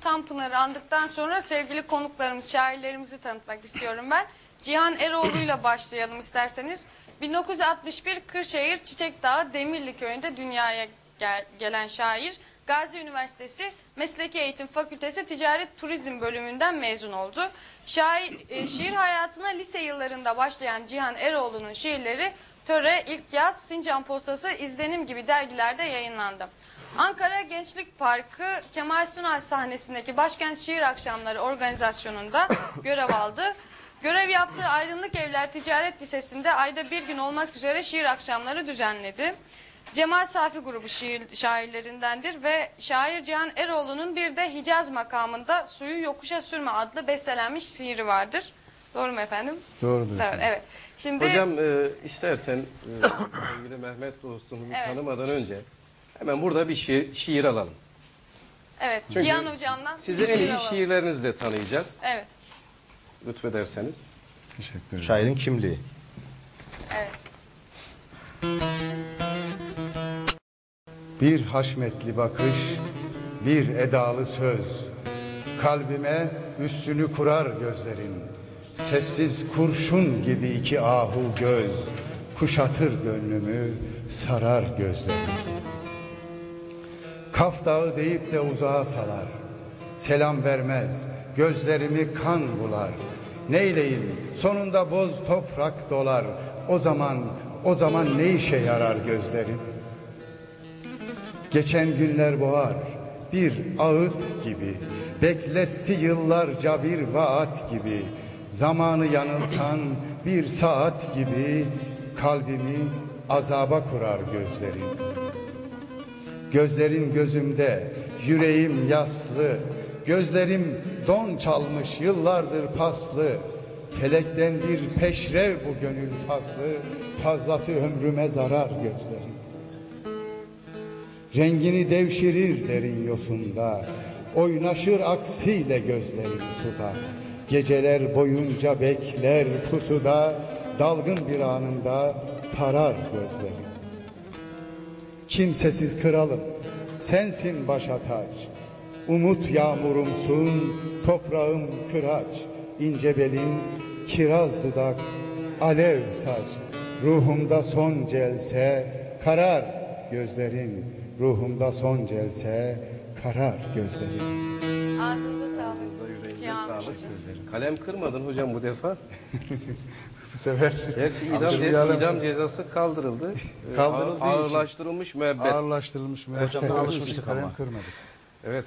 Tanpınar'ı andıktan sonra sevgili konuklarımız, şairlerimizi tanıtmak istiyorum ben. Cihan Eroğlu'yla başlayalım isterseniz. 1961 Kırşehir Çiçek Dağı Demirli Köyü'nde dünyaya gel- gelen şair. Gazi Üniversitesi Mesleki Eğitim Fakültesi Ticaret Turizm bölümünden mezun oldu. Şair, e, şiir hayatına lise yıllarında başlayan Cihan Eroğlu'nun şiirleri Töre, İlk Yaz, Sincan Postası, İzlenim gibi dergilerde yayınlandı. Ankara Gençlik Parkı Kemal Sunal sahnesindeki Başkent Şiir Akşamları organizasyonunda görev aldı. Görev yaptığı Aydınlık Evler Ticaret Lisesi'nde ayda bir gün olmak üzere şiir akşamları düzenledi. Cemal Safi grubu şiir, şairlerindendir ve şair Cihan Eroğlu'nun bir de Hicaz makamında Suyu Yokuşa Sürme adlı bestelenmiş şiiri vardır. Doğru mu efendim? Doğrudur. Evet. evet. Şimdi Hocam e, istersen e, sevgili Mehmet dostumu Evet. tanımadan önce hemen burada bir şiir, şiir alalım. evet Çünkü Cihan hocamdan Sizi en iyi alalım. şiirlerinizle tanıyacağız. Evet. Lütfederseniz. Teşekkür ederim. Şairin kimliği. Evet. Bir haşmetli bakış, bir edalı söz. Kalbime üstünü kurar gözlerin. Sessiz kurşun gibi iki ahu göz. Kuşatır gönlümü, sarar gözlerin. Kaf dağı deyip de uzağa salar. Selam vermez, gözlerimi kan bular. Neyleyim, sonunda boz toprak dolar. O zaman, o zaman ne işe yarar gözlerim? Geçen günler boğar bir ağıt gibi Bekletti yıllarca bir vaat gibi Zamanı yanıltan bir saat gibi Kalbimi azaba kurar gözlerin Gözlerin gözümde yüreğim yaslı. Gözlerim don çalmış yıllardır paslı. Felekten bir peşrev bu gönül faslı. Fazlası ömrüme zarar gözlerim. Rengini devşirir derin yosunda. Oynaşır aksiyle gözlerim suda. Geceler boyunca bekler pusuda. Dalgın bir anında tarar gözlerim Kimsesiz kralım. Sensin başa taç Umut yağmurumsun toprağım kıraç. İnce belin kiraz dudak alev saç. Ruhumda son celse karar gözlerin Ruhumda son celse karar gözlerin Ağzınıza sağlık. Kalem kırmadın hocam bu defa. Bu sefer Gerçi idam, ce- Alışmayalım. idam cezası kaldırıldı. Ee, Kaldırıldığı ağır- için. Ağırlaştırılmış müebbet. ağırlaştırılmış müebbet. Hocam, alışmıştık kalem ama. kırmadık. Evet